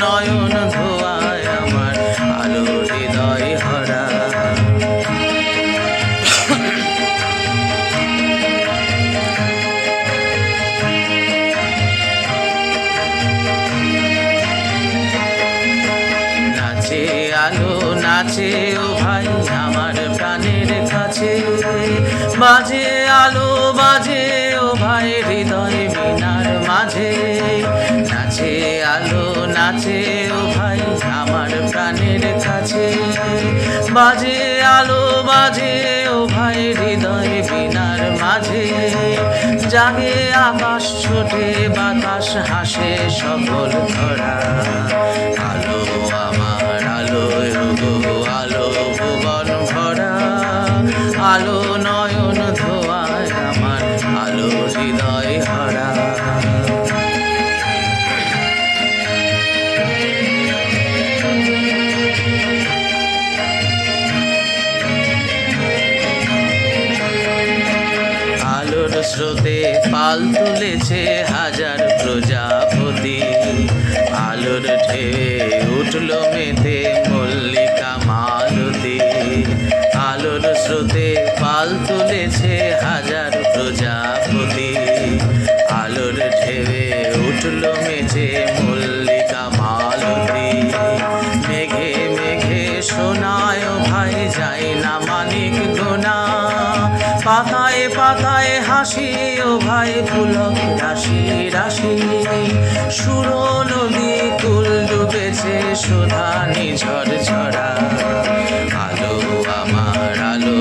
নয়ন ধোয়ায় আমার আলো হৃদয় হরা। নাচে আলো, নাচে ও ভাই, আমার প্রাণের কাছে। বাজে আলো বাজে ও ভাই, হৃদয় বিনার মাঝে। নাচে আলো নাচে, ও ভাই আমার প্রাণের কাছে। বাজে আলো, বাজে, ও ভাই হৃদয় বিনার মাঝে। জাগে আকাশ, ছোটে বাতাস, হাসে সকল ধরা। আলো আমার আলো আলো ভুবন ভরা। আলো নয়ন স্রোতে পাল তুলেছে হাজার প্রজাপতি। আলোর ঢেউয়ে উঠল মেতে মল্লিকা মালতী। আলোর স্রোতে পাল তুলেছে হাজার প্রজাপতি। আলোর ঢেউয়ে উঠল মেঝে মল্লিকা মালতী। মেঘে মেঘে শোনায় ভাই যায় না মানিক পাতায় পাতায় হাসি ও ভাই ফুলক রাশি রাশি। সুর নদী কুল ডুবেছে সুধা নিঝর ঝরা। আলো আমার আলো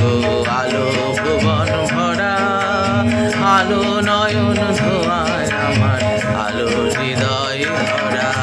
গো, আলো ভুবন ভরা। আলো নয়ন ধোয়ায় আমার আলো হৃদয় ভরা।